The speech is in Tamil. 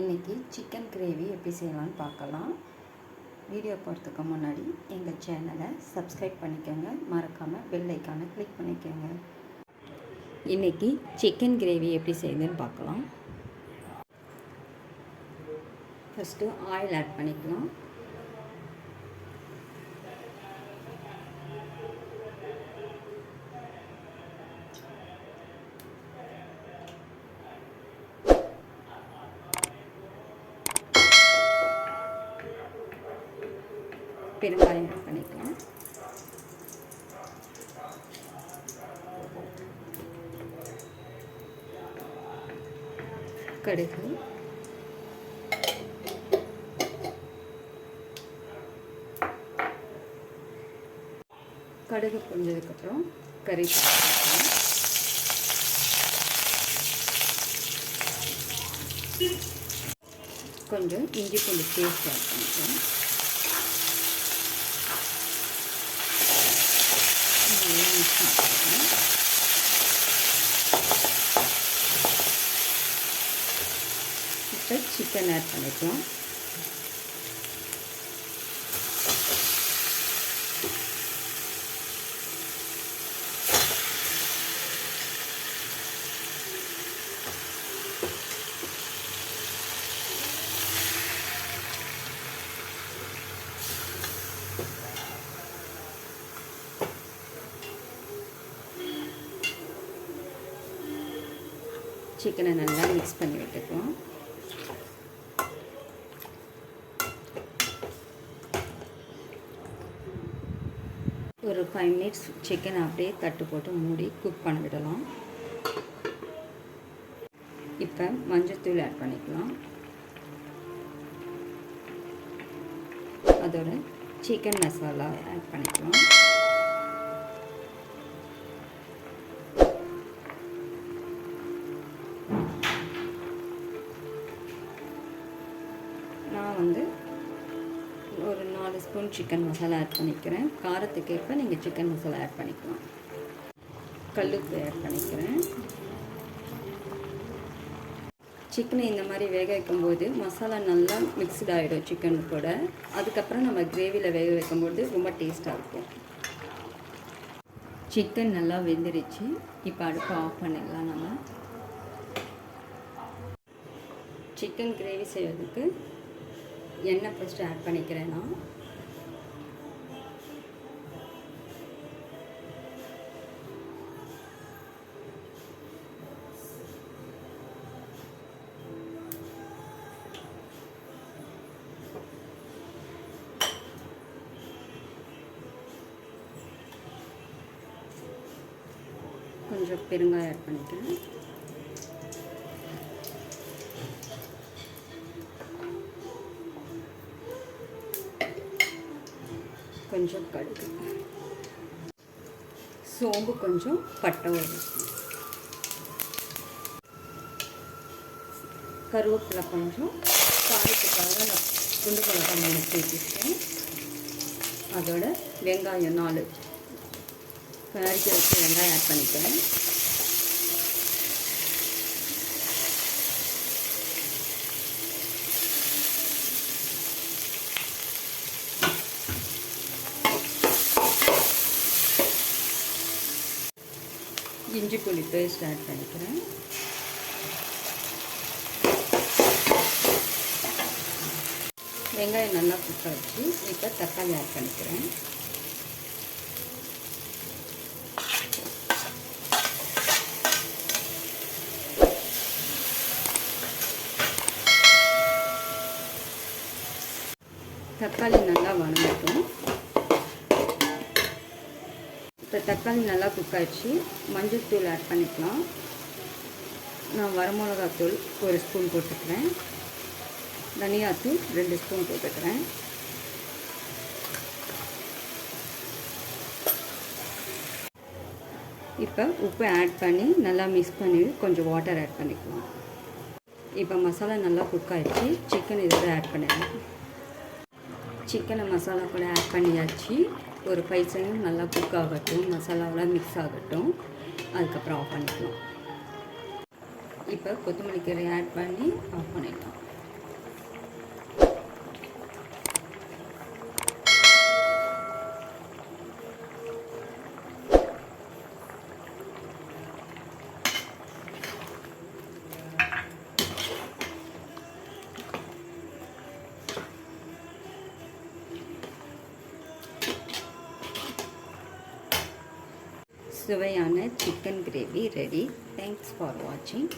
இன்றைக்கி சிக்கன் கிரேவி எப்படி செய்யலாம்னு பார்க்கலாம். வீடியோ போகிறதுக்கு முன்னாடி எங்கள் சேனலை சப்ஸ்கிரைப் பண்ணிக்கோங்க. மறக்காமல் பெல் ஐக்கானை கிளிக் பண்ணிக்கோங்க. இன்றைக்கி சிக்கன் கிரேவி எப்படி செய்யுதுன்னு பார்க்கலாம். ஃபஸ்ட்டு ஆயில் ஆட் பண்ணிக்கலாம். பெருங்காயம் ஆட் பண்ணிக்கலாம். கடுகு. கடுகு புரிஞ்சதுக்கப்புறம் கறி கொஞ்சம் இஞ்சி கொஞ்சம் பேஸ்ட் ஆட் பண்ணிக்கலாம். நல்லா மிக்ஸ் இப்போ சிக்கன் ஆட் பண்ணிக்கலாம். சிக்கனை நல்லா மிக்ஸ் பண்ணி விட்டுக்குவோம். ஒரு ஃபைவ் மினிட்ஸ் சிக்கனை அப்படியே தட்டு போட்டு மூடி குக் பண்ண விடலாம். இப்போ மஞ்சத்தூள் ஆட் பண்ணிக்கலாம். அதோட சிக்கன் மசாலா ஆட் பண்ணிக்கலாம். ஸ்பூன் சிக்கன் மசாலா ஆட் பண்ணிக்கிறேன். காரத்துக்கு ஏற்ப நீங்கள் சிக்கன் மசாலா ஆட் பண்ணிக்கலாம். கல்லுப்பு ஆட் பண்ணிக்கிறேன். சிக்கனை இந்த மாதிரி வேக வைக்கும்போது மசாலா நல்லா மிக்ஸ்டு ஆகிடும் சிக்கன் கூட. அதுக்கப்புறம் நம்ம கிரேவியில் வேக வைக்கும்போது ரொம்ப டேஸ்ட்டாக இருக்கும். சிக்கன் நல்லா வெந்துருச்சு. இப்போ அடுப்பு ஆஃப் பண்ணிடலாம் நம்ம. சிக்கன் கிரேவி செய்வதுக்கு எண்ணெய் ஃபஸ்ட்டு ஆட் பண்ணிக்கிறேன் நான். கொஞ்சம் பெருங்காயம் ஆட் பண்ணிக்கிறேன். கொஞ்சம் கடுகு. சோம்பு கொஞ்சம் பட்டை ஒரு கருவேப்பிலை கொஞ்சம் காயத்துக்காக நான் குண்டு மிளகா மூணு சேர்த்துருக்கேன் அதோட வெங்காயம் நாலு நறுக்கி வச்சு வெங்காயம் ஆட் பண்ணிக்கிறேன். இஞ்சி புளி பேஸ்ட் ஆட் பண்ணிக்கிறேன். வெங்காயம் நல்லா குக்க வச்சு இப்போ தக்காளி ஆட் பண்ணிக்கிறேன். தக்காளி நல்லா வணங்கட்டும். இப்போ தக்காளி நல்லா குக் ஆயிடுச்சு. மஞ்சள் தூள் ஆட் பண்ணிக்கலாம். நான் வரமிளகாத்தூள் ஒரு ஸ்பூன் போட்டுக்கிறேன். தனியாத்தூள் ரெண்டு ஸ்பூன் போட்டுக்கிறேன். இப்போ உப்பு ஆட் பண்ணி நல்லா மிக்ஸ் பண்ணி கொஞ்சம் வாட்டர் ஆட் பண்ணிக்கலாம். இப்போ மசாலா நல்லா குக் ஆயிடுச்சு. சிக்கன் இதோட ஆட் பண்ணிடலாம். சிக்கனை மசாலா கூட ஆட் பண்ணியாச்சு. ஒரு ஃபைவ் செகண்ட் நல்லா குக் ஆகட்டும் மசாலாவோட மிக்ஸ் ஆகட்டும். அதுக்கப்புறம் ஆஃப் பண்ணிக்கலாம். இப்போ கொத்தமல்லி கீரை ஆட் பண்ணி ஆஃப் பண்ணிடலாம். சுவையான chicken gravy ready. Thanks for வாட்சிங்